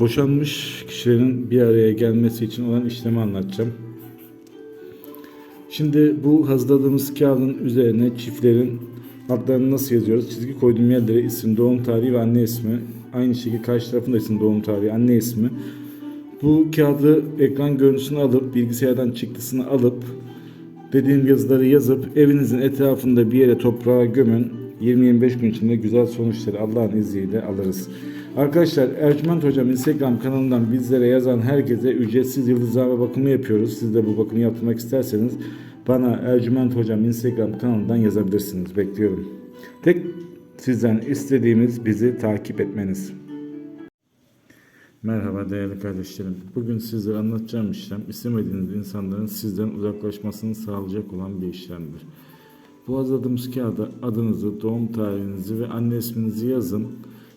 boşanmış kişilerin bir araya gelmesi için olan işlemi anlatacağım. Şimdi bu hazırladığımız kağıdın üzerine çiftlerin adlarını nasıl yazıyoruz? Çizgi koyduğum yerlere isim, doğum tarihi ve anne ismi. Aynı şekilde karşı tarafında isim, doğum tarihi, anne ismi. Bu kağıdı ekran görüntüsünü alıp, bilgisayardan çıktısını alıp, dediğim yazıları yazıp evinizin etrafında bir yere toprağa gömün. 20-25 gün içinde güzel sonuçları Allah'ın izniyle alırız. Arkadaşlar Ercüment Hocam Instagram kanalından bizlere yazan herkese ücretsiz yıldızlama bakımı yapıyoruz. Siz de bu bakımı yaptırmak isterseniz bana Ercüment Hocam Instagram kanalından yazabilirsiniz. Bekliyorum. Tek sizden istediğimiz bizi takip etmeniz. Merhaba değerli kardeşlerim. Bugün sizlere anlatacağım işlem istemediğiniz insanların sizden uzaklaşmasını sağlayacak olan bir işlemdir. Bu hazırladığımız kağıda adınızı, doğum tarihinizi ve anne isminizi yazın